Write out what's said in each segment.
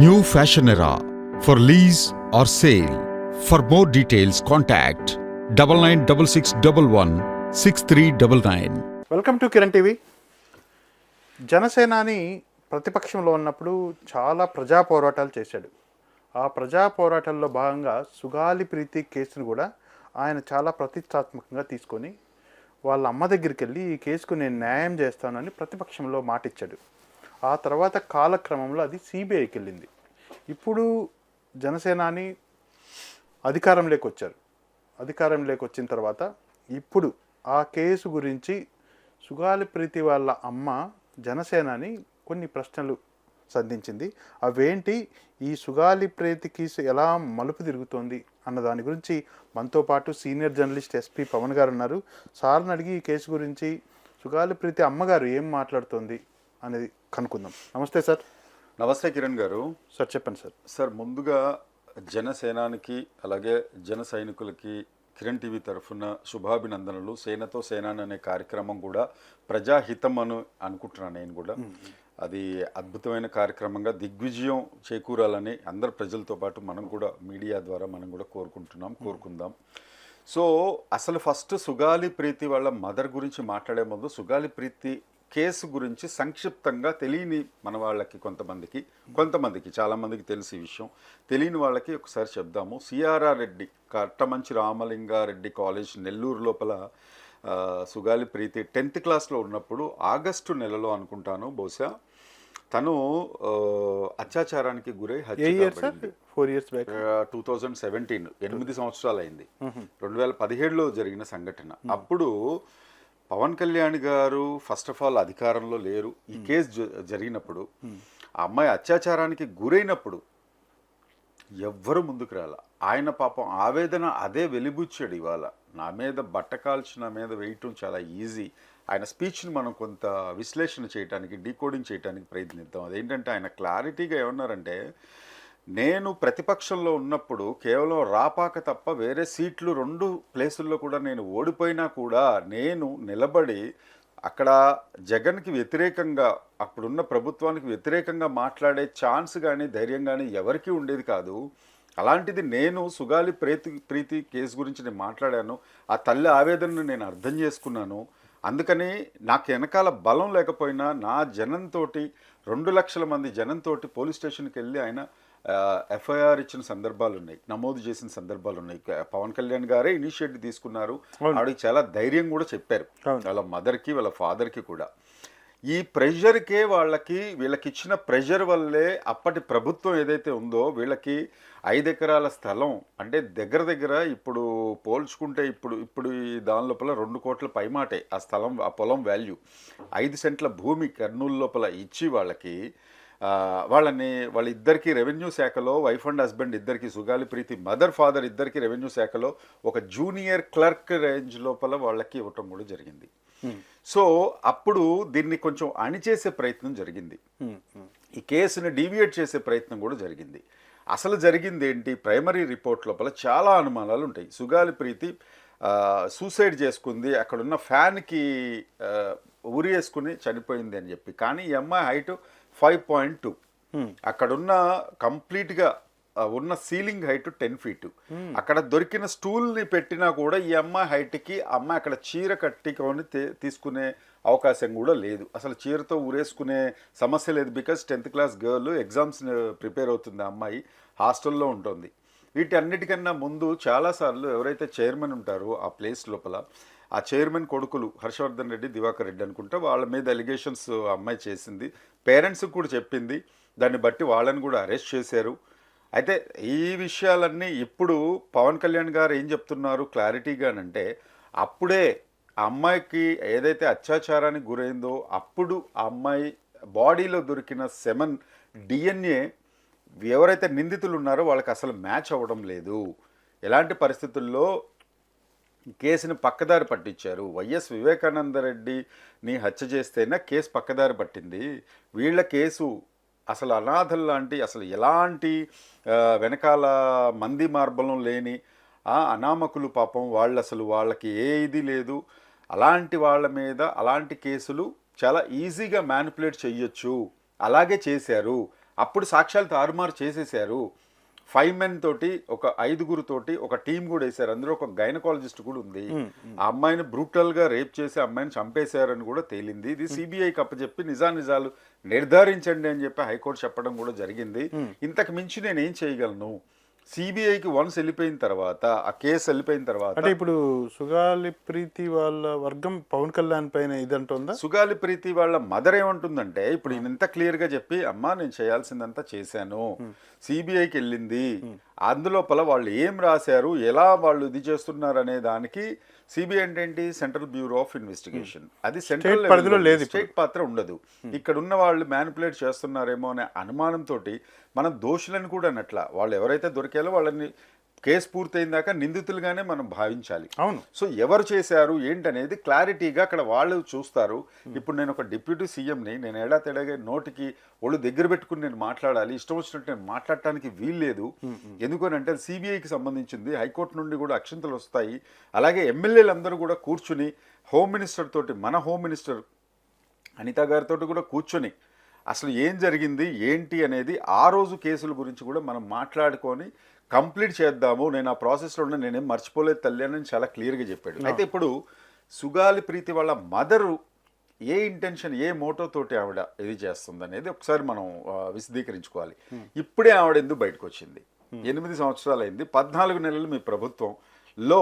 New fashion era for lease or sale for more details contact double nine double six double one six three double nine welcome to Kiran TV జనసేనాని ప్రతిపక్షంలో ఉన్నప్పుడు చాలా ప్రజా పోరాటాలు చేశాడు. ఆ ప్రజా పోరాటాల్లో భాగంగా సుగాలి ప్రీతి కేసును కూడా ఆయన చాలా ప్రతిష్టాత్మకంగా తీసుకొని వాళ్ళ అమ్మ దగ్గరికి వెళ్ళి ఈ కేసుకు నేను న్యాయం చేస్తానని ప్రతిపక్షంలో మాటిచ్చాడు. ఆ తర్వాత కాలక్రమంలో అది సిబిఐకి వెళ్ళింది. ఇప్పుడు జనసేనాని అధికారంలోకి వచ్చారు. అధికారంలోకి వచ్చిన తర్వాత ఇప్పుడు ఆ కేసు గురించి సుగాలి ప్రీతి వాళ్ళ అమ్మ జనసేనాని కొన్ని ప్రశ్నలు సంధించింది. అవేంటి? ఈ సుగాలి ప్రీతి కేసు ఎలా మలుపు తిరుగుతోంది అన్న దాని గురించి మనతో పాటు సీనియర్ జర్నలిస్ట్ ఎస్పి పవన్ గారు ఉన్నారు. సార్ని అడిగి ఈ కేసు గురించి సుగాలి ప్రీతి అమ్మగారు ఏం మాట్లాడుతోంది? అనేది కనుక్కుందాం. నమస్తే సార్. నమస్తే కిరణ్ గారు. సార్ చెప్పండి సార్. సార్ ముందుగా జనసేనానికి అలాగే జన సైనికులకి కిరణ్ టీవీ తరఫున శుభాభినందనలు. సేనతో సేనాని అనే కార్యక్రమం కూడా ప్రజాహితం అని అనుకుంటున్నాను నేను కూడా. అది అద్భుతమైన కార్యక్రమంగా దిగ్విజయం చేకూరాలని అందరు ప్రజలతో పాటు మనం కూడా మీడియా ద్వారా మనం కూడా కోరుకుంటున్నాం కోరుకుందాం. సో అసలు ఫస్ట్ సుగాలి ప్రీతి వాళ్ళ మదర్ గురించి మాట్లాడే ముందు సుగాలి ప్రీతి కేసు గురించి సంక్షిప్తంగా తెలియని మన వాళ్ళకి కొంతమందికి కొంతమందికి చాలామందికి తెలిసి విషయం. తెలియని వాళ్ళకి ఒకసారి చెప్దాము. సిఆర్ఆర్ రెడ్డి కట్టమంచి రామలింగారెడ్డి కాలేజ్ నెల్లూరు లోపల సుగాలి ప్రీతి టెన్త్ క్లాస్లో ఉన్నప్పుడు ఆగస్టు నెలలో అనుకుంటాను బహుశా తను అత్యాచారానికి గురై. Four years back. Two thousand seventeen ఎనిమిది సంవత్సరాలు అయింది రెండు వేల పదిహేడులో జరిగిన సంఘటన. అప్పుడు పవన్ కళ్యాణ్ గారు ఫస్ట్ ఆఫ్ ఆల్ అధికారంలో లేరు. ఈ కేసు జ- జరిగినప్పుడు ఆ అమ్మాయి అత్యాచారానికి గురైనప్పుడు ఎవ్వరు ముందుకు రాల. ఆయన పాపం ఆవేదన అదే వెలిబుచ్చాడు ఇవాళ. నా మీద బట్ట కాల్చి నా మీద వేయటం చాలా ఈజీ. ఆయన స్పీచ్ని మనం కొంత విశ్లేషణ చేయడానికి డీకోడింగ్ చేయడానికి ప్రయత్నిద్దాం. అదేంటంటే ఆయన క్లారిటీగా ఏమన్నారంటే నేను ప్రతిపక్షంలో ఉన్నప్పుడు కేవలం రాపాక తప్ప వేరే సీట్లు రెండు ప్లేసుల్లో కూడా నేను ఓడిపోయినా కూడా నేను నిలబడి అక్కడ జగన్కి వ్యతిరేకంగా అప్పుడున్న ప్రభుత్వానికి వ్యతిరేకంగా మాట్లాడే ఛాన్స్ కానీ ధైర్యం కానీ ఎవరికీ ఉండేది కాదు. అలాంటిది నేను సుగాలి ప్రీతి ప్రీతి కేసు గురించి నేను మాట్లాడాను. ఆ తల్లి ఆవేదనను నేను అర్థం చేసుకున్నాను. అందుకని నాకు వెనకాల బలం లేకపోయినా నా జనంతో రెండు లక్షల మంది జనంతో పోలీస్ స్టేషన్కి వెళ్ళి ఆయన ఎఫ్ఐఆర్ ఇచ్చిన సందర్భాలు ఉన్నాయి నమోదు చేసిన సందర్భాలు ఉన్నాయి పవన్ కళ్యాణ్ గారే ఇనిషియేటివ్ తీసుకున్నారు. ఆవిడకి చాలా ధైర్యం కూడా చెప్పారు. వాళ్ళ మదర్కి వాళ్ళ ఫాదర్కి కూడా. ఈ ప్రెషర్కే వాళ్ళకి వీళ్ళకి ఇచ్చిన ప్రెషర్ వల్లే అప్పటి ప్రభుత్వం ఏదైతే ఉందో వీళ్ళకి ఐదు ఎకరాల స్థలం అంటే దగ్గర దగ్గర ఇప్పుడు పోల్చుకుంటే ఇప్పుడు ఇప్పుడు ఈ దాని లోపల రెండు కోట్ల పైమాటే ఆ స్థలం ఆ పొలం వాల్యూ ఐదు సెంట్ల భూమి కర్నూలు లోపల ఇచ్చి వాళ్ళకి వాళ్ళని వాళ్ళిద్దరికి రెవెన్యూ శాఖలో వైఫ్ అండ్ హస్బెండ్ ఇద్దరికి సుగాలి ప్రీతి మదర్ ఫాదర్ ఇద్దరికి రెవెన్యూ శాఖలో ఒక జూనియర్ క్లర్క్ రేంజ్ లోపల వాళ్ళకి ఇవ్వటం కూడా జరిగింది. సో అప్పుడు దీన్ని కొంచెం అణిచేసే ప్రయత్నం జరిగింది. ఈ కేసుని డీవియేట్ చేసే ప్రయత్నం కూడా జరిగింది. అసలు జరిగింది ఏంటి? ప్రైమరీ రిపోర్ట్ లోపల చాలా అనుమానాలు ఉంటాయి. సుగాలి ప్రీతి సూసైడ్ చేసుకుంది. అక్కడున్న ఫ్యాన్కి ఉరి వేసుకుని చనిపోయింది అని చెప్పి. కానీ ఈ అమ్మాయి హైట్ ఫైవ్ పాయింట్ టూ. అక్కడున్న కంప్లీట్గా ఉన్న సీలింగ్ హైట్ టెన్ ఫీట్. అక్కడ దొరికిన స్టూల్ని పెట్టినా కూడా ఈ అమ్మాయి హైట్కి అమ్మాయి అక్కడ చీర కట్టుకొని తీసుకునే అవకాశం కూడా లేదు. అసలు చీరతో ఊరేసుకునే సమస్య లేదు. Because tenth class girl exams prepare అవుతుంది అమ్మాయి. హాస్టల్లో ఉంటుంది. వీటన్నిటికన్నా ముందు చాలాసార్లు ఎవరైతే చైర్మన్ ఉంటారో ఆ ప్లేస్ లోపల ఆ చైర్మన్ కొడుకులు హర్షవర్ధన్ రెడ్డి దివాకర్ రెడ్డి అనుకుంటే వాళ్ళ మీద ఎలిగేషన్స్ అమ్మాయి చేసింది. పేరెంట్స్కి కూడా చెప్పింది. దాన్ని బట్టి వాళ్ళని కూడా అరెస్ట్ చేశారు. అయితే ఈ విషయాలన్నీ ఇప్పుడు పవన్ కళ్యాణ్ గారు ఏం చెప్తున్నారు క్లారిటీగానంటే అప్పుడే ఆ అమ్మాయికి ఏదైతే అత్యాచారానికి గురైందో అప్పుడు ఆ అమ్మాయి బాడీలో దొరికిన సెమన్ డిఎన్ఏ ఎవరైతే నిందితులు ఉన్నారో వాళ్ళకి అసలు మ్యాచ్ అవ్వడం లేదు. ఎలాంటి పరిస్థితుల్లో కేసుని పక్కదారి పట్టించారు? వైఎస్ వివేకానందరెడ్డిని హత్య చేస్తేనే కేసు పక్కదారి పట్టింది. వీళ్ళ కేసు అసలు అనాథల్ లాంటి అసలు ఎలాంటి వెనకాల మంది మార్బలం లేని ఆ అనామకులు పాపం వాళ్ళు అసలు వాళ్ళకి ఏ ఇది లేదు. అలాంటి వాళ్ళ మీద అలాంటి కేసులు చాలా ఈజీగా మ్యానిపులేట్ చేయొచ్చు. అలాగే చేశారు. అప్పుడు సాక్ష్యాలు తారుమారు చేసేసారు. ఫైవ్ మెన్ తోటి ఒక ఐదుగురు తోటి ఒక టీం కూడా వేశారు అందులో ఒక గైనకాలజిస్ట్ కూడా ఉంది. ఆ అమ్మాయిని బ్రూటల్గా రేప్ చేసి అమ్మాయిని చంపేశారని కూడా తేలింది. ఇది సిబిఐకి అప్పచెప్పి నిజా నిజాలు నిర్ధారించండి అని చెప్పి హైకోర్టు చెప్పడం కూడా జరిగింది. ఇంతకు మించి నేను ఏం చేయగలను? సిబిఐకి వన్స్ వెళ్ళిపోయిన తర్వాత ఆ కేసు వెళ్ళిపోయిన తర్వాత అంటే ఇప్పుడు సుగాలి ప్రీతి వాళ్ళ వర్గం పవన్ కళ్యాణ్ పైన ఇదంటుందా? సుగాలి ప్రీతి వాళ్ళ మదర్ ఏమంటుందంటే ఇప్పుడు ఇంత క్లియర్గా చెప్పి అమ్మా నేను చేయాల్సిందంతా చేశాను. సిబిఐకి వెళ్ళింది. అందులోపల వాళ్ళు ఏం రాశారు ఎలా వాళ్ళు ఇది చేస్తున్నారు అనే దానికి సిబిఐ అంటే ఏంటి? సెంట్రల్ బ్యూరో ఆఫ్ ఇన్వెస్టిగేషన్ అది సెంట్రల్ పరిధిలో లేదు. స్టేట్ పాత్ర ఉండదు. ఇక్కడ ఉన్న వాళ్ళు మ్యానిపులేట్ చేస్తున్నారేమో అనే అనుమానంతో మనం దోషులను కూడా అనట్ల. వాళ్ళు ఎవరైతే దొరికారో వాళ్ళని కేసు పూర్తయిన దాకా నిందితులుగానే మనం భావించాలి. అవును. సో ఎవరు చేశారు ఏంటనేది క్లారిటీగా అక్కడ వాళ్ళు చూస్తారు. ఇప్పుడు నేను ఒక డిప్యూటీ సీఎంని నేను ఏడా తేడాగా నోటికి ఒళ్ళు దగ్గర పెట్టుకుని నేను మాట్లాడాలి ఇష్టం వచ్చినట్టు నేను మాట్లాడటానికి వీల్లేదు ఎందుకనంటే సిబిఐకి సంబంధించింది హైకోర్టు నుండి కూడా అక్షంతలు వస్తాయి. అలాగే ఎమ్మెల్యేలు అందరూ కూడా కూర్చుని హోమ్ మినిస్టర్ తోటి మన హోమ్ మినిస్టర్ అనిత గారితో కూడా కూర్చొని అసలు ఏం జరిగింది ఏంటి అనేది ఆ రోజు కేసుల గురించి కూడా మనం మాట్లాడుకొని కంప్లీట్ చేద్దాము. నేను ఆ ప్రాసెస్లో ఉన్న నేనేం మర్చిపోలేదు తల్లి అని చాలా క్లియర్గా చెప్పాడు. అయితే ఇప్పుడు సుగాలి ప్రీతి వాళ్ళ మదరు ఏ ఇంటెన్షన్ ఏ మోటో తోటి ఆవిడ ఇది చేస్తుంది అనేది ఒకసారి మనం విశదీకరించుకోవాలి. ఇప్పుడే ఆవిడ ఎందుకు బయటకు వచ్చింది ఎనిమిది సంవత్సరాలు అయింది పద్నాలుగు నెలలు మీ ప్రభుత్వంలో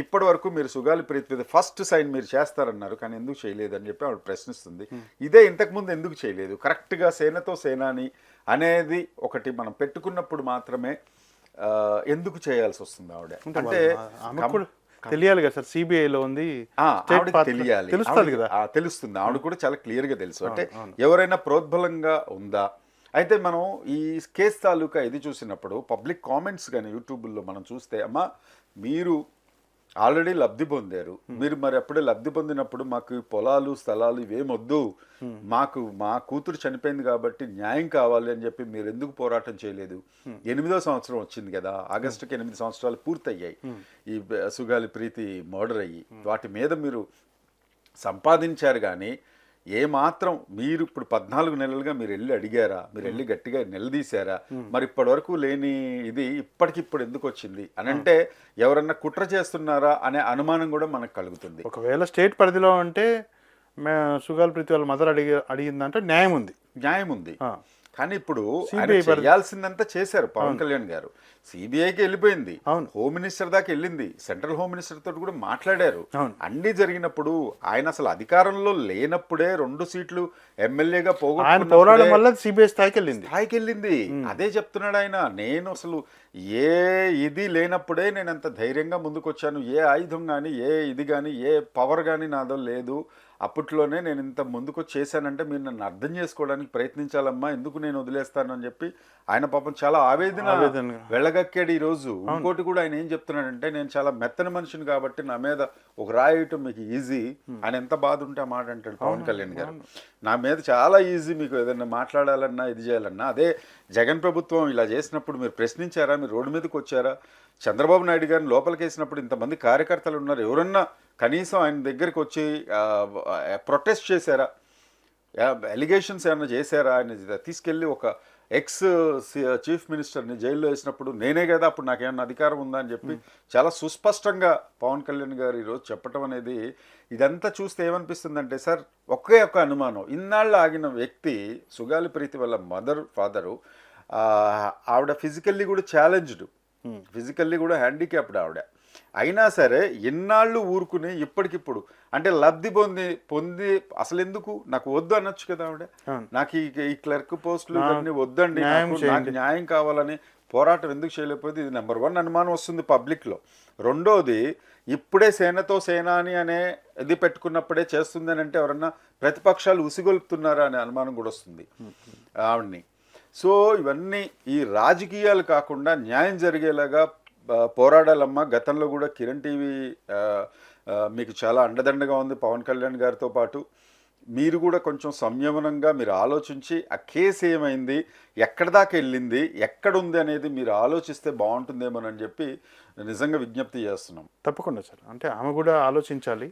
ఇప్పటి వరకు మీరు సుగాలి ప్రీతి మీద ఫస్ట్ సైన్ మీరు చేస్తారన్నారు కానీ ఎందుకు చేయలేదు అని చెప్పి ఆవిడ ప్రశ్నిస్తుంది. ఇదే ఇంతకుముందు ఎందుకు చేయలేదు? కరెక్ట్గా సేనతో సేనాని అనేది ఒకటి మనం పెట్టుకున్నప్పుడు మాత్రమే ఎందుకు చేయాల్సి వస్తుంది ఆవిడ? అంటే తెలియాలి కదా సార్ సిబిఐ లో ఉంది తెలియాలి. తెలుస్తుంది కదా. తెలుస్తుంది. ఆవిడ కూడా చాలా క్లియర్గా తెలుసు. అంటే ఎవరైనా ప్రోద్బలంగా ఉందా? అయితే మనం ఈ కేస్ తాలూకా ఇది చూసినప్పుడు పబ్లిక్ కామెంట్స్ కానీ యూట్యూబ్లో మనం చూస్తే అమ్మా మీరు ఆల్రెడీ లబ్ధి పొందారు. మీరు మరి అప్పుడే లబ్ధి పొందినప్పుడు మాకు పొలాలు స్థలాలు ఇవేమొద్దు. మాకు మా కూతురు చనిపోయింది కాబట్టి న్యాయం కావాలి అని చెప్పి మీరు ఎందుకు పోరాటం చేయలేదు? ఎనిమిదో సంవత్సరం వచ్చింది కదా. ఆగస్టుకి ఎనిమిది సంవత్సరాలు పూర్తయ్యాయి. ఈ సుగాలి ప్రీతి మర్డర్ అయ్యి వాటి మీద మీరు సంపాదించారు కానీ ఏ మాత్రం మీరు ఇప్పుడు పద్నాలుగు నెలలుగా మీరు వెళ్ళి అడిగారా? మీరు వెళ్ళి గట్టిగా నిలదీశారా? మరి ఇప్పటి వరకు లేని ఇది ఇప్పటికిప్పుడు ఎందుకు వచ్చింది? అని అంటే ఎవరన్నా కుట్ర చేస్తున్నారా అనే అనుమానం కూడా మనకు కలుగుతుంది. ఒకవేళ స్టేట్ పరిధిలో అంటే సుగాల్ ప్రీతి వాళ్ళ మదర్ అడిగి అడిగిందంటే న్యాయం ఉంది. న్యాయం ఉంది. కానీ ఇప్పుడు చేయాల్సిందంతా చేశారు పవన్ కళ్యాణ్ గారు. సిబిఐకి వెళ్ళిపోయింది. హోమ్ మినిస్టర్ దాకా వెళ్ళింది. సెంట్రల్ హోమ్ మినిస్టర్ తోటి కూడా మాట్లాడారు. అన్ని జరిగినప్పుడు ఆయన అసలు అధికారంలో లేనప్పుడే రెండు సీట్లు ఎమ్మెల్యేగా పోరాడడం వల్ల సిబిఐ స్థాయికి వెళ్ళింది. స్థాయికి వెళ్ళింది. అదే చెప్తున్నాడు ఆయన. నేను అసలు ఏ ఇది లేనప్పుడే నేను అంత ధైర్యంగా ముందుకొచ్చాను. ఏ ఆయుధం కానీ ఏ ఇది కానీ ఏ పవర్ కానీ నాదో లేదు. అప్పట్లోనే నేను ఇంత ముందుకు చేశానంటే మీరు నన్ను అర్థం చేసుకోవడానికి ప్రయత్నించాలమ్మా ఎందుకు నేను వదిలేస్తాను అని చెప్పి ఆయన పాపం చాలా ఆవేదన. వెళ్ళగక్కాడు ఈ రోజు. ఇంకోటి కూడా ఆయన ఏం చెప్తున్నాడంటే నేను చాలా మెత్తని మనిషిని కాబట్టి నా మీద ఒక రాయటం మీకు ఈజీ. ఆయన ఎంత బాధ ఉంటే ఆ మాట అంటాడు పవన్ కళ్యాణ్ గారు. నా మీద చాలా ఈజీ మీకు ఏదైనా మాట్లాడాలన్నా ఇది చేయాలన్నా అదే జగన్ ప్రభుత్వం ఇలా చేసినప్పుడు మీరు ప్రశ్నించారా మీరు రోడ్డు మీదకి వచ్చారా? చంద్రబాబు నాయుడు గారిని లోపలికి వేసినప్పుడు ఇంతమంది కార్యకర్తలు ఉన్నారు ఎవరన్నా కనీసం ఆయన దగ్గరికి వచ్చి ప్రొటెస్ట్ చేశారా? ఎలిగేషన్స్ ఏమైనా చేశారా? ఆయన తీసుకెళ్ళి ఒక ఎక్స్ చీఫ్ మినిస్టర్ని జైల్లో వేసినప్పుడు నేనే కదా అప్పుడు నాకేమన్నా అధికారం ఉందా అని చెప్పి చాలా సుస్పష్టంగా పవన్ కళ్యాణ్ గారు ఈరోజు చెప్పటం అనేది ఇదంతా చూస్తే ఏమనిపిస్తుందంటే సార్ ఒకే ఒక అనుమానం. ఇన్నాళ్ళు ఆగిన వ్యక్తి సుగాలి ప్రీతి వాళ్ళ మదర్ ఫాదరు ఆవిడ ఫిజికల్లీ కూడా ఛాలెంజ్డ్ ఫిజికల్లీ కూడా హ్యాండిక్యాప్డ్ ఆవిడ. అయినా సరే ఎన్నాళ్ళు ఊరుకుని ఇప్పటికిప్పుడు అంటే లబ్ధి పొంది పొంది అసలు ఎందుకు నాకు వద్దు అనొచ్చు కదా ఆవిడ. నాకు ఈ ఈ క్లర్క్ పోస్టులు ఇవన్నీ వద్దండి. నాకు-. న్యాయం కావాలని పోరాటం ఎందుకు చేయలేకపోతే ఇది నెంబర్ వన్ అనుమానం వస్తుంది పబ్లిక్లో. రెండోది ఇప్పుడే సేనతో సేనాని అనే ఇది పెట్టుకున్నప్పుడే చేస్తుంది అని అంటే ఎవరన్నా ప్రతిపక్షాలు ఉసిగొల్పుతున్నారా అనే అనుమానం కూడా వస్తుంది ఆవిడ్ని. సో ఇవన్నీ ఈ రాజకీయాలు కాకుండా న్యాయం జరిగేలాగా పోరాడాలమ్మా. గతంలో కూడా కిరణ్ టీవీ మీకు చాలా అండదండగా ఉంది పవన్ కళ్యాణ్ గారితో పాటు. మీరు కూడా కొంచెం సంయమనంగా మీరు ఆలోచించి ఆ కేసు ఏమైంది ఎక్కడ దాకా వెళ్ళింది ఎక్కడ ఉంది అనేది మీరు ఆలోచిస్తే బాగుంటుందేమోనని చెప్పి నిజంగా విజ్ఞప్తి చేస్తున్నాం. తప్పకుండా సార్. అంటే ఆమె కూడా ఆలోచించాలి.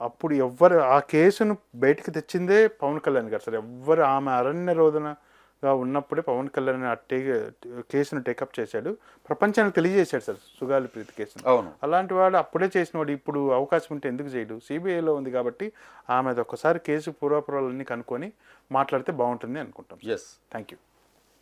అప్పుడు ఎవ్వరు ఆ కేసును బయటికి తెచ్చిందే పవన్ కళ్యాణ్ గారు సార్. ఎవ్వరు ఆమె అరణ్య రోదన గా ఉన్నప్పుడే పవన్ కళ్యాణ్ ఆ టే కేసును టేకప్ చేశాడు. ప్రపంచానికి తెలియజేశాడు సార్ సుగాలి ప్రీతి కేసును. అవును. అలాంటి వాడు అప్పుడే చేసిన వాడు ఇప్పుడు అవకాశం ఉంటే ఎందుకు చేయడు? సిబిఐలో ఉంది కాబట్టి ఆమె ఒక్కసారి కేసు పూర్వపురాలన్నీ కనుక్కొని మాట్లాడితే బాగుంటుంది అనుకుంటాం ఎస్ థ్యాంక్ యూ